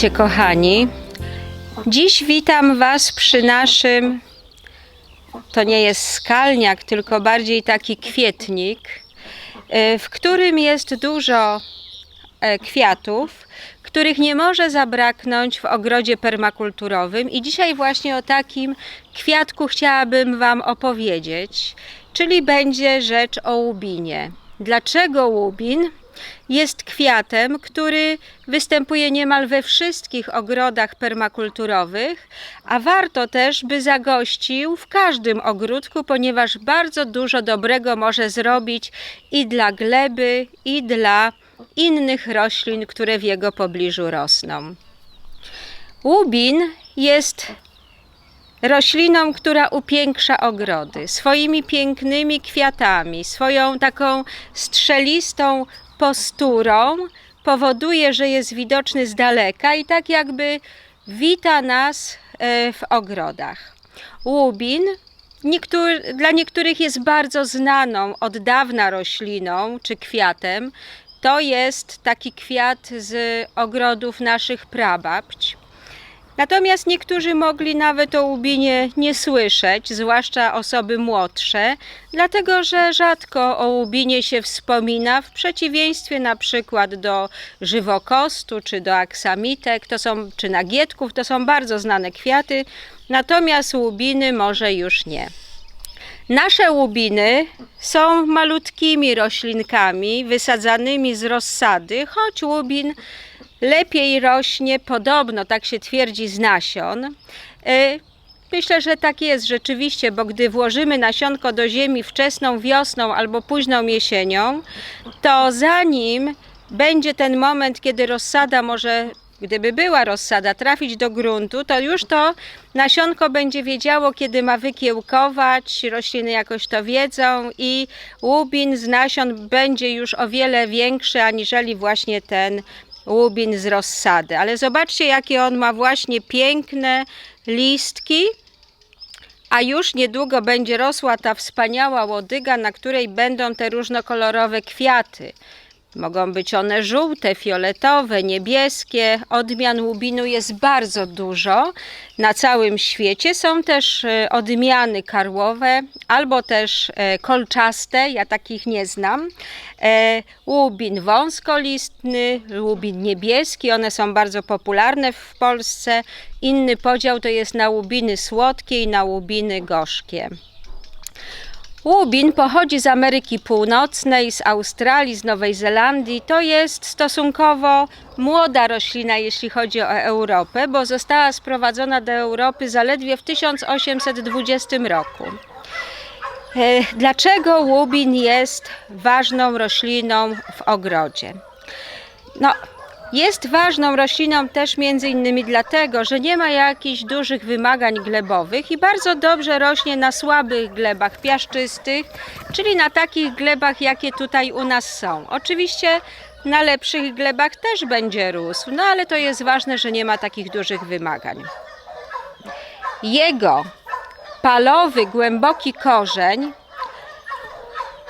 Witajcie, kochani. Dziś witam Was przy naszym. To nie jest skalniak, tylko bardziej taki kwietnik, e, w którym jest dużo e, kwiatów, których nie może zabraknąć w ogrodzie permakulturowym. I dzisiaj właśnie o takim kwiatku chciałabym Wam opowiedzieć, czyli będzie rzecz o łubinie. Dlaczego łubin? Jest kwiatem, który występuje niemal we wszystkich ogrodach permakulturowych, a warto też, by zagościł w każdym ogródku, ponieważ bardzo dużo dobrego może zrobić i dla gleby, i dla innych roślin, które w jego pobliżu rosną. Łubin jest rośliną, która upiększa ogrody swoimi pięknymi kwiatami, swoją taką strzelistą posturą powoduje, że jest widoczny z daleka i tak jakby wita nas e, w ogrodach. Łubin niektóry, dla niektórych jest bardzo znaną od dawna rośliną czy kwiatem. To jest taki kwiat z ogrodów naszych prababć. Natomiast niektórzy mogli nawet o łubinie nie słyszeć, zwłaszcza osoby młodsze, dlatego że rzadko o łubinie się wspomina, w przeciwieństwie na przykład do żywokostu czy do aksamitek, to są, czy nagietków, to są bardzo znane kwiaty, natomiast łubiny może już nie. Nasze łubiny są malutkimi roślinkami wysadzanymi z rozsady, choć łubin lepiej rośnie, podobno tak się twierdzi, z nasion. E, Myślę, że tak jest rzeczywiście, bo gdy włożymy nasionko do ziemi wczesną wiosną albo późną jesienią, to zanim będzie ten moment, kiedy rozsada może, gdyby była rozsada, trafić do gruntu, to już to nasionko będzie wiedziało, kiedy ma wykiełkować, rośliny jakoś to wiedzą i łubin z nasion będzie już o wiele większy aniżeli właśnie ten łubin z rozsady. Ale zobaczcie, jakie on ma właśnie piękne listki. A już niedługo będzie rosła ta wspaniała łodyga, na której będą te różnokolorowe kwiaty. Mogą być one żółte, fioletowe, niebieskie. Odmian łubinu jest bardzo dużo na całym świecie. Są też e, odmiany karłowe albo też e, kolczaste, ja takich nie znam. E, Łubin wąskolistny, łubin niebieski, one są bardzo popularne w Polsce. Inny podział to jest na łubiny słodkie i na łubiny gorzkie. Łubin pochodzi z Ameryki Północnej, z Australii, z Nowej Zelandii. To jest stosunkowo młoda roślina, jeśli chodzi o Europę, bo została sprowadzona do Europy zaledwie w 1820 roku. E, Dlaczego łubin jest ważną rośliną w ogrodzie? No, jest ważną rośliną też między innymi dlatego, że nie ma jakichś dużych wymagań glebowych i bardzo dobrze rośnie na słabych glebach piaszczystych, czyli na takich glebach, jakie tutaj u nas są. Oczywiście na lepszych glebach też będzie rósł, no ale to jest ważne, że nie ma takich dużych wymagań. Jego palowy, głęboki korzeń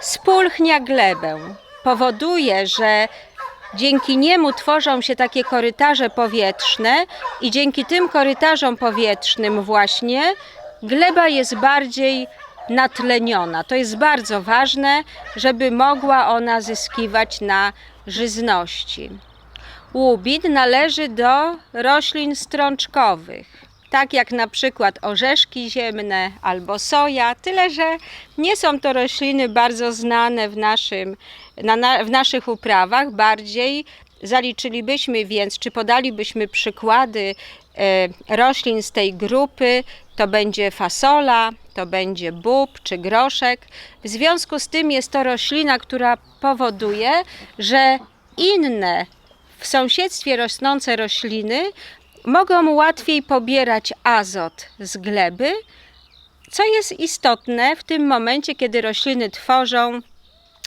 spulchnia glebę. Powoduje, że dzięki niemu tworzą się takie korytarze powietrzne i dzięki tym korytarzom powietrznym właśnie gleba jest bardziej natleniona. To jest bardzo ważne, żeby mogła ona zyskiwać na żyzności. Łubin należy do roślin strączkowych tak jak na przykład orzeszki ziemne albo soja, tyle że nie są to rośliny bardzo znane w, naszym, na, na, w naszych uprawach, bardziej zaliczylibyśmy więc, czy podalibyśmy przykłady e, roślin z tej grupy, to będzie fasola, to będzie bób czy groszek. W związku z tym jest to roślina, która powoduje, że inne w sąsiedztwie rosnące rośliny mogą łatwiej pobierać azot z gleby, co jest istotne w tym momencie, kiedy rośliny tworzą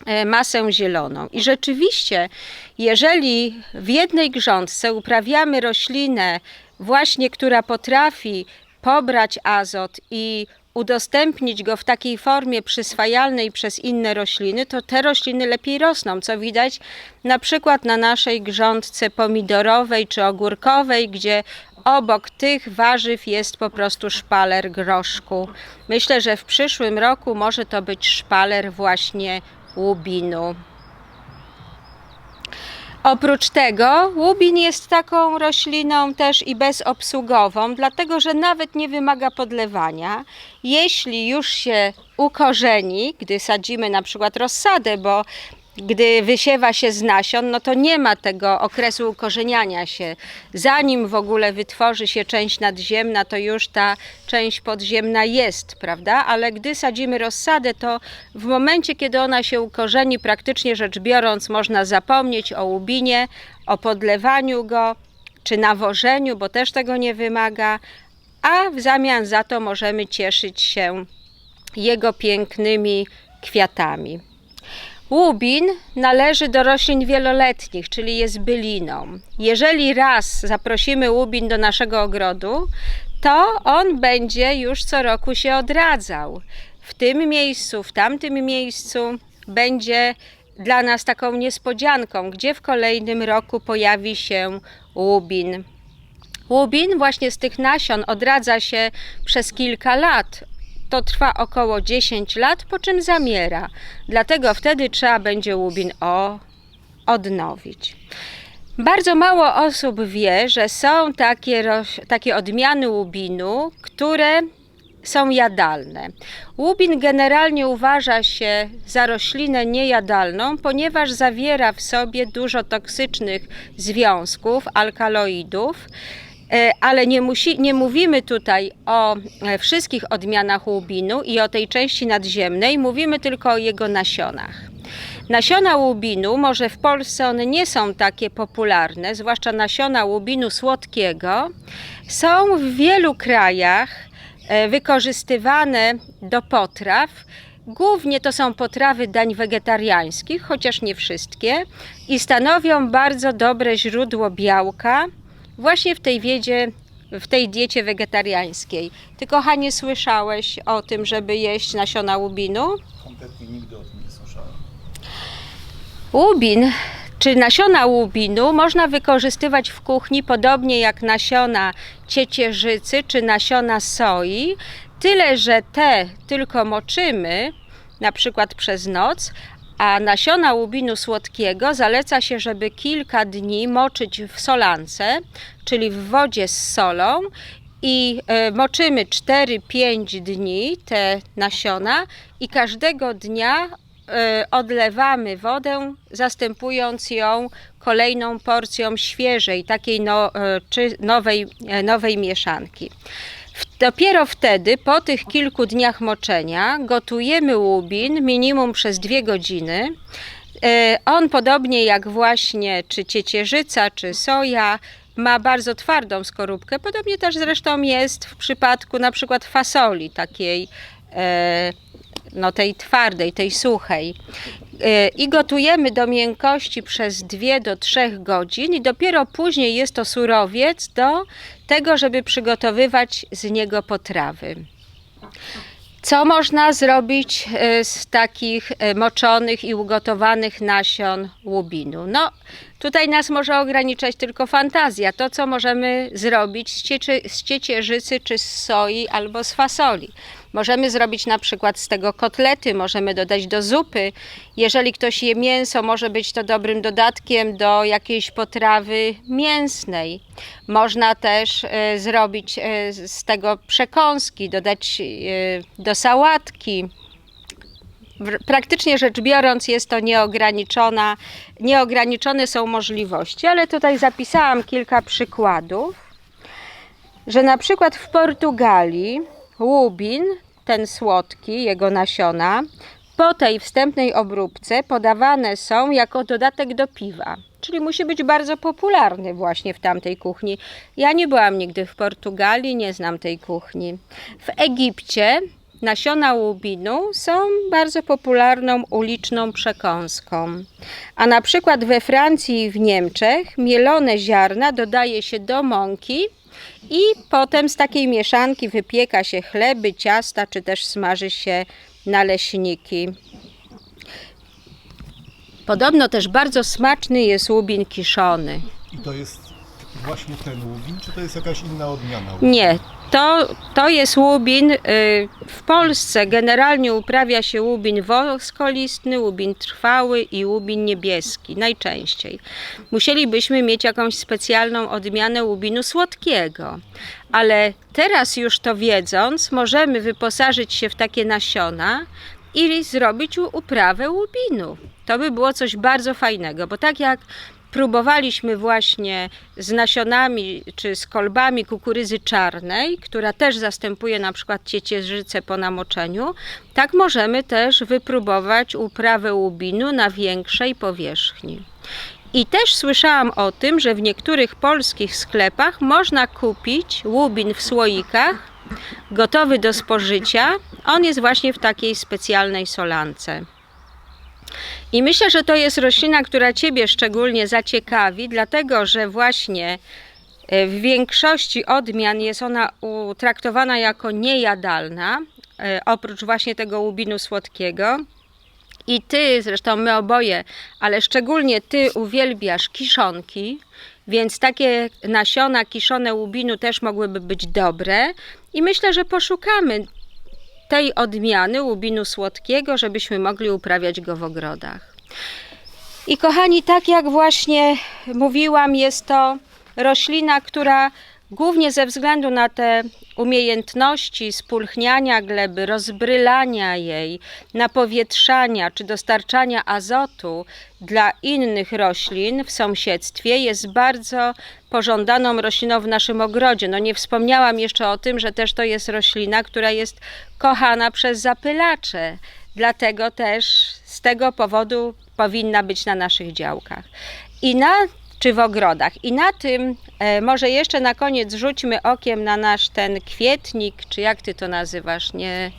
e, masę zieloną. I rzeczywiście, jeżeli w jednej grządce uprawiamy roślinę, właśnie która potrafi pobrać azot i udostępnić go w takiej formie przyswajalnej przez inne rośliny, to te rośliny lepiej rosną, co widać na przykład na naszej grządce pomidorowej czy ogórkowej, gdzie obok tych warzyw jest po prostu szpaler groszku. Myślę, że w przyszłym roku może to być szpaler właśnie łubinu. Oprócz tego łubin jest taką rośliną też i bezobsługową, dlatego że nawet nie wymaga podlewania. Jeśli już się ukorzeni, gdy sadzimy na przykład rozsadę, bo gdy wysiewa się z nasion, no to nie ma tego okresu ukorzeniania się. Zanim w ogóle wytworzy się część nadziemna, to już ta część podziemna jest, prawda? Ale gdy sadzimy rozsadę, to w momencie, kiedy ona się ukorzeni, praktycznie rzecz biorąc, można zapomnieć o łubinie, o podlewaniu go, czy nawożeniu, bo też tego nie wymaga, a w zamian za to możemy cieszyć się jego pięknymi kwiatami. Łubin należy do roślin wieloletnich, czyli jest byliną. Jeżeli raz zaprosimy łubin do naszego ogrodu, to on będzie już co roku się odradzał. W tym miejscu, w tamtym miejscu będzie dla nas taką niespodzianką, gdzie w kolejnym roku pojawi się łubin. Łubin właśnie z tych nasion odradza się przez kilka lat. To trwa około 10 lat, po czym zamiera. Dlatego wtedy trzeba będzie łubin o, odnowić. Bardzo mało osób wie, że są takie, takie odmiany łubinu, które są jadalne. Łubin generalnie uważa się za roślinę niejadalną, ponieważ zawiera w sobie dużo toksycznych związków, alkaloidów. E, Ale nie, musi, nie mówimy tutaj o e, wszystkich odmianach łubinu i o tej części nadziemnej, mówimy tylko o jego nasionach. Nasiona łubinu, może w Polsce one nie są takie popularne, zwłaszcza nasiona łubinu słodkiego, są w wielu krajach e, wykorzystywane do potraw. Głównie to są potrawy dań wegetariańskich, chociaż nie wszystkie, i stanowią bardzo dobre źródło białka właśnie w tej wiedzie, w tej diecie wegetariańskiej. Ty, kochanie, słyszałeś o tym, żeby jeść nasiona łubinu? Kompletnie nigdy o tym nie słyszałem. Łubin czy nasiona łubinu można wykorzystywać w kuchni podobnie jak nasiona ciecierzycy czy nasiona soi, tyle że te tylko moczymy, na przykład przez noc, a nasiona łubinu słodkiego zaleca się, żeby kilka dni moczyć w solance, czyli w wodzie z solą i e, moczymy 4-5 dni te nasiona i każdego dnia e, odlewamy wodę, zastępując ją kolejną porcją świeżej, takiej no, e, czy nowej, nowej mieszanki. Dopiero wtedy, po tych kilku dniach moczenia, gotujemy łubin minimum przez dwie godziny. E, On, podobnie jak właśnie czy ciecierzyca, czy soja, ma bardzo twardą skorupkę. Podobnie też zresztą jest w przypadku na przykład fasoli takiej e, no tej twardej, tej suchej. E, I gotujemy do miękkości przez 2 do 3 godzin i dopiero później jest to surowiec do tego, żeby przygotowywać z niego potrawy. Co można zrobić e, z takich e, moczonych i ugotowanych nasion łubinu? No, tutaj nas może ograniczać tylko fantazja. To, co możemy zrobić z ciecierzycy, czy z soi, albo z fasoli. Możemy zrobić na przykład z tego kotlety, możemy dodać do zupy. Jeżeli ktoś je mięso, może być to dobrym dodatkiem do jakiejś potrawy mięsnej. Można też e, zrobić e, z tego przekąski, dodać e, do sałatki. Praktycznie rzecz biorąc, jest to nieograniczona, nieograniczone są możliwości, ale tutaj zapisałam kilka przykładów, że na przykład w Portugalii łubin, ten słodki, jego nasiona, po tej wstępnej obróbce podawane są jako dodatek do piwa. Czyli musi być bardzo popularny właśnie w tamtej kuchni. Ja nie byłam nigdy w Portugalii, nie znam tej kuchni. W Egipcie nasiona łubinu są bardzo popularną uliczną przekąską. A na przykład we Francji i w Niemczech mielone ziarna dodaje się do mąki I potem z takiej mieszanki wypieka się chleby, ciasta, czy też smaży się naleśniki. Podobno też bardzo smaczny jest łubin kiszony. I to jest właśnie ten łubin, czy to jest jakaś inna odmiana? Nie, to, to jest łubin. y, W Polsce generalnie uprawia się łubin woskolistny, łubin trwały i łubin niebieski najczęściej. Musielibyśmy mieć jakąś specjalną odmianę łubinu słodkiego. Ale teraz już to wiedząc, możemy wyposażyć się w takie nasiona i zrobić uprawę łubinu. To by było coś bardzo fajnego, bo tak jak próbowaliśmy właśnie z nasionami czy z kolbami kukurydzy czarnej, która też zastępuje na przykład ciecierzycę po namoczeniu, tak możemy też wypróbować uprawę łubinu na większej powierzchni. I też słyszałam o tym, że w niektórych polskich sklepach można kupić łubin w słoikach, gotowy do spożycia. On jest właśnie w takiej specjalnej solance. I myślę, że to jest roślina, która Ciebie szczególnie zaciekawi, dlatego że właśnie e, w większości odmian jest ona traktowana jako niejadalna, e, oprócz właśnie tego łubinu słodkiego. I ty, zresztą my oboje, ale szczególnie ty uwielbiasz kiszonki, więc takie nasiona kiszone łubinu też mogłyby być dobre. I myślę, że poszukamy tej odmiany łubinu słodkiego, żebyśmy mogli uprawiać go w ogrodach. I kochani, tak jak właśnie mówiłam, jest to roślina, która głównie ze względu na te umiejętności spulchniania gleby, rozbrylania jej, napowietrzania czy dostarczania azotu dla innych roślin w sąsiedztwie jest bardzo pożądaną rośliną w naszym ogrodzie. No nie wspomniałam jeszcze o tym, że też to jest roślina, która jest kochana przez zapylacze. Dlatego też z tego powodu powinna być na naszych działkach. I na czy w ogrodach. I na tym e, może jeszcze na koniec rzućmy okiem na nasz ten kwietnik, czy jak ty to nazywasz? Nie,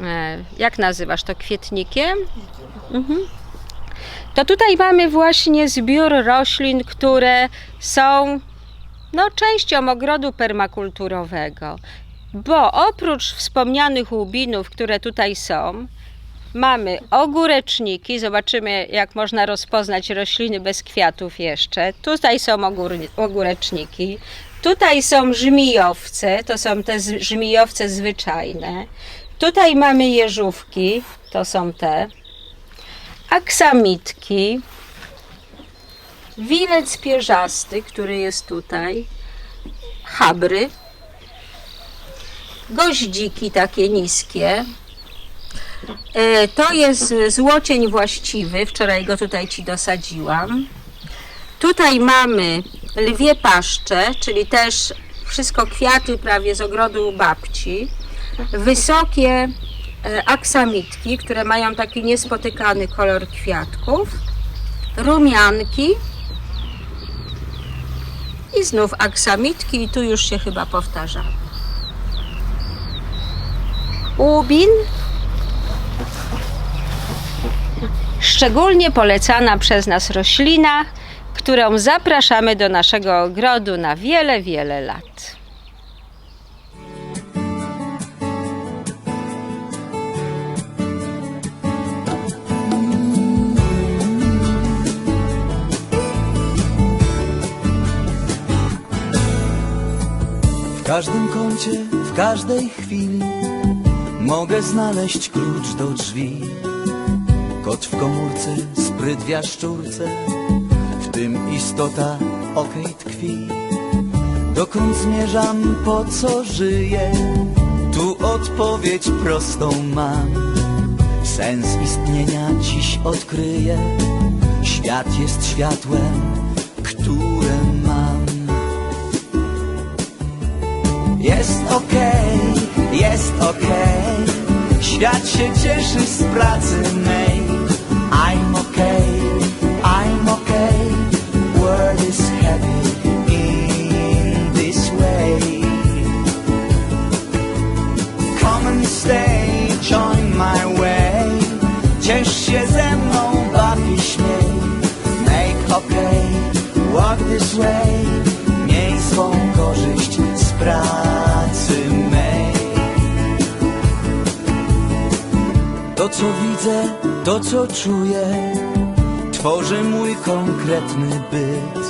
e, jak nazywasz to kwietnikiem? Mhm. To tutaj mamy właśnie zbiór roślin, które są no, częścią ogrodu permakulturowego. Bo oprócz wspomnianych łubinów, które tutaj są, Mamy ogóreczniki, zobaczymy jak można rozpoznać rośliny bez kwiatów jeszcze. Tutaj są ogór- ogóreczniki, tutaj są żmijowce, to są te żmijowce zwyczajne. Tutaj mamy jeżówki, to są te. Aksamitki. Wilec pierzasty, który jest tutaj. Habry. Goździki takie niskie. E, To jest złocień właściwy, wczoraj go tutaj Ci dosadziłam. Tutaj mamy lwie paszcze, czyli też wszystko kwiaty prawie z ogrodu babci. Wysokie e, aksamitki, które mają taki niespotykany kolor kwiatków. Rumianki. I znów aksamitki i tu już się chyba powtarza. Łubin szczególnie polecana przez nas roślina, którą zapraszamy do naszego ogrodu na wiele, wiele lat. W każdym kącie, w każdej chwili mogę znaleźć klucz do drzwi. Kot w komórce, spryt w jaszczurce, w tym istota okej tkwi. Dokąd zmierzam, po co żyję? Tu odpowiedź prostą mam. Sens istnienia dziś odkryję. Świat jest światłem, które mam. Jest okej, jest okej Świat się cieszy z pracy mej this way Miej swą korzyść z pracy mej. To co widzę, to co czuję Tworzy mój konkretny byt.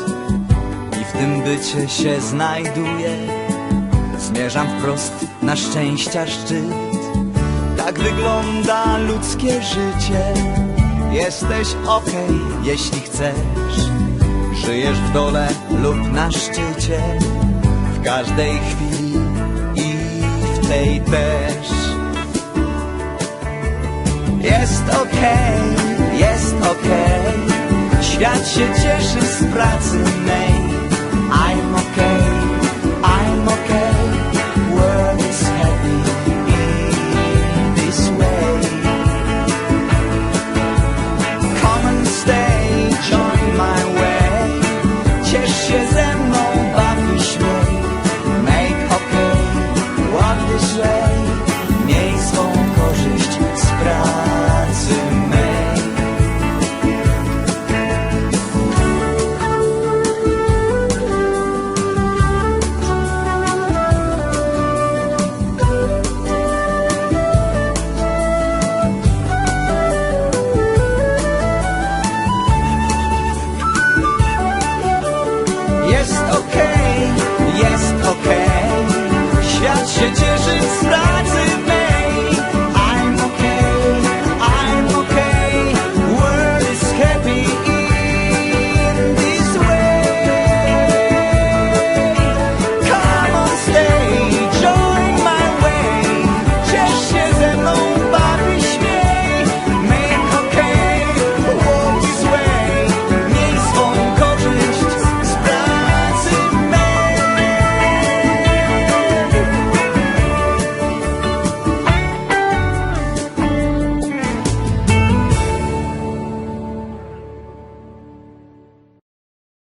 I w tym bycie się znajduję Zmierzam wprost na szczęścia szczyt. Tak wygląda ludzkie życie. Jesteś okej, okay, jeśli chcesz. Żyjesz w dole lub na szczycie W każdej chwili i w tej też. Jest okej, jest okej. Świat się cieszy z pracy mej